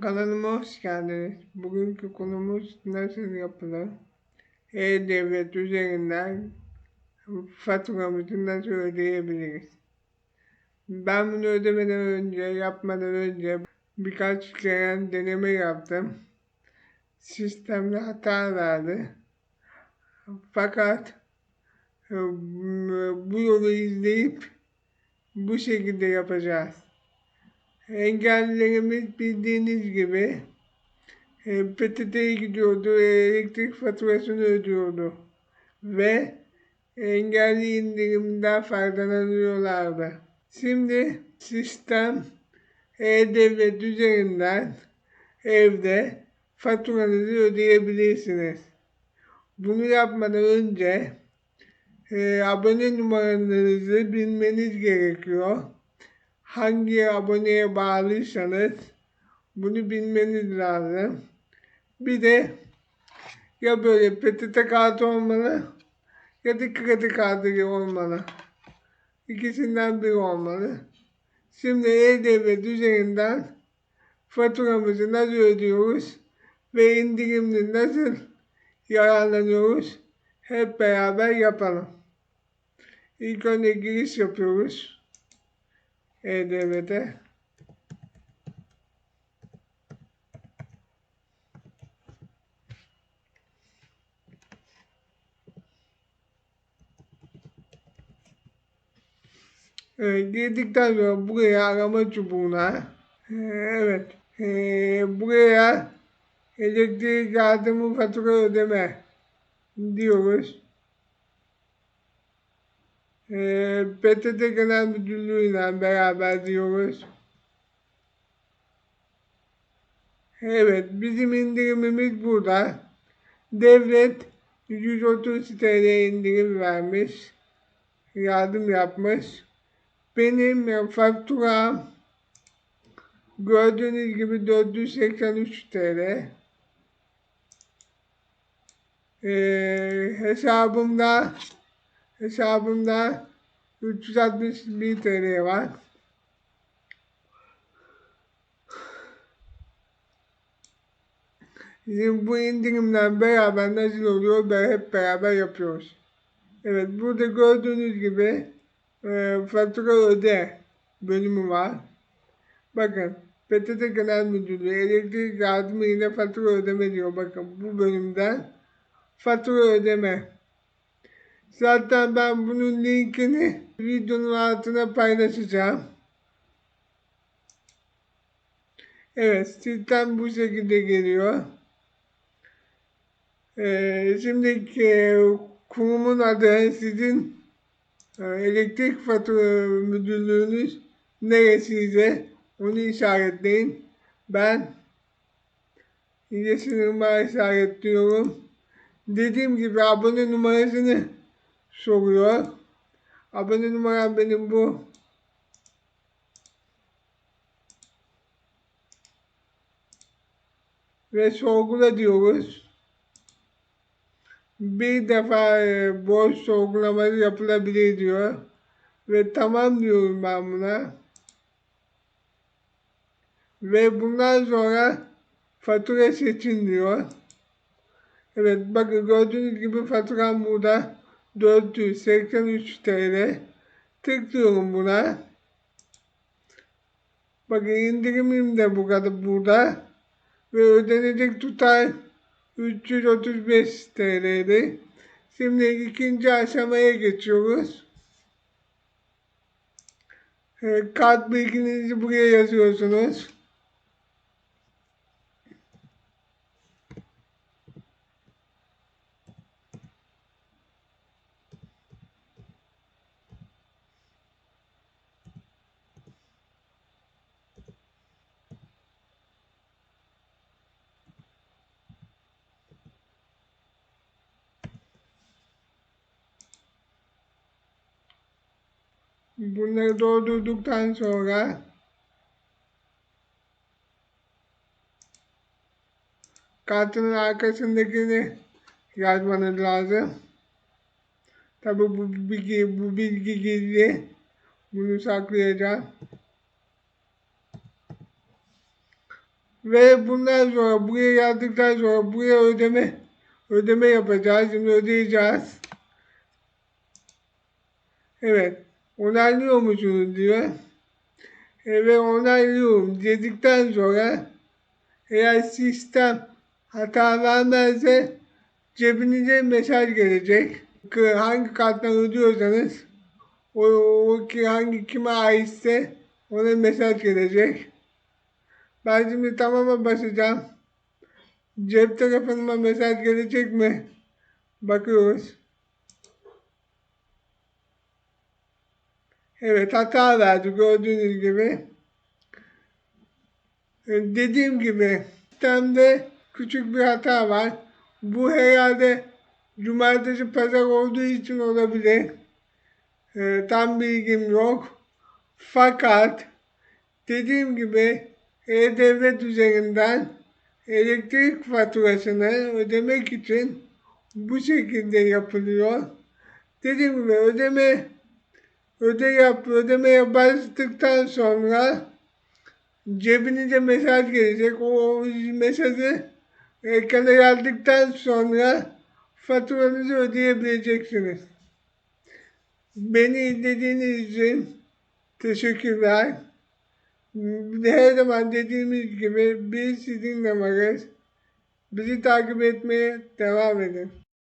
Kanalıma hoş geldiniz. Bugünkü konumuz nasıl yapılır? E-Devlet üzerinden faturamızı nasıl ödeyebiliriz? Ben bunu ödemeden önce, yapmadan önce birkaç kere deneme yaptım. Sistemde hata verdi. Fakat e, bu yolu izleyip bu şekilde yapacağız. Engellilerimiz bildiğiniz gibi e, PTT'ye gidiyordu, elektrik faturasını ödüyordu ve engelli indirimden faydalanıyorlardı. Şimdi sistem e-devlet üzerinden evde faturanızı ödeyebilirsiniz. Bunu yapmadan önce e, abone numaranızı bilmeniz gerekiyor hangi aboneye bağlıysanız bunu bilmeniz lazım. Bir de ya böyle PTT kartı olmalı ya da kredi kartı olmalı. İkisinden biri olmalı. Şimdi E-Devlet üzerinden faturamızı nasıl ödüyoruz ve indirimli nasıl yararlanıyoruz hep beraber yapalım. İlk önce giriş yapıyoruz. E-Devlet'e Evet, girdikten sonra buraya arama çubuğuna e, evet e, buraya elektrik yardımı fatura ödeme diyoruz e, ee, PTT Genel Müdürlüğü ile beraber diyoruz. Evet, bizim indirimimiz burada. Devlet 130 TL indirim vermiş, yardım yapmış. Benim faturam gördüğünüz gibi 483 TL. Ee, hesabımda hesabımda 361 TL var. Şimdi bu indirimler beraber nasıl oluyor ve hep beraber yapıyoruz. Evet burada gördüğünüz gibi e, fatura öde bölümü var. Bakın PTT Genel Müdürlüğü elektrik yardımı ile fatura ödeme diyor. Bakın bu bölümden fatura ödeme Zaten ben bunun linkini videonun altına paylaşacağım. Evet, sistem bu şekilde geliyor. Ee, şimdi e, kurumun adı sizin e, elektrik fatura müdürlüğünüz neresiyse onu işaretleyin. Ben yeşil numara işaretliyorum. Dediğim gibi abone numarasını soruyor. Abone numaram benim bu. Ve sorgula diyoruz. Bir defa e, boş sorgulaması yapılabilir diyor. Ve tamam diyorum ben buna. Ve bundan sonra fatura seçin diyor. Evet bakın gördüğünüz gibi faturam burada. 483 TL. Tıklıyorum buna. Bakın indirimim de bu kadar burada. Ve ödenecek tutar 335 TL'di. Şimdi ikinci aşamaya geçiyoruz. Kart bilginizi buraya yazıyorsunuz. Bunları doldurduktan sonra kartının arkasındakini yazmanız lazım. Tabi bu bilgi, bu bilgi gizli. Bunu saklayacağım. Ve bundan sonra buraya yazdıktan sonra buraya ödeme ödeme yapacağız. Şimdi ödeyeceğiz. Evet. Onaylıyor musunuz diyor. Evet onaylıyorum dedikten sonra eğer sistem hata vermezse cebinize mesaj gelecek. Hangi karttan ödüyorsanız o, o ki hangi kime aitse ona mesaj gelecek. Ben şimdi tamama basacağım. Cep telefonuma mesaj gelecek mi? Bakıyoruz. Evet hata verdi gördüğünüz gibi. Ee, Dediğim gibi sistemde küçük bir hata var. Bu herhalde cumartesi pazar olduğu için olabilir. Ee, tam bilgim yok. Fakat dediğim gibi E-Devlet üzerinden elektrik faturasını ödemek için bu şekilde yapılıyor. Dediğim gibi ödeme öde yap, ödemeye bastıktan sonra cebinize mesaj gelecek. O mesajı ekrana yazdıktan sonra faturanızı ödeyebileceksiniz. Beni izlediğiniz için teşekkürler. Her zaman dediğimiz gibi biz sizinle varız. Bizi takip etmeye devam edin.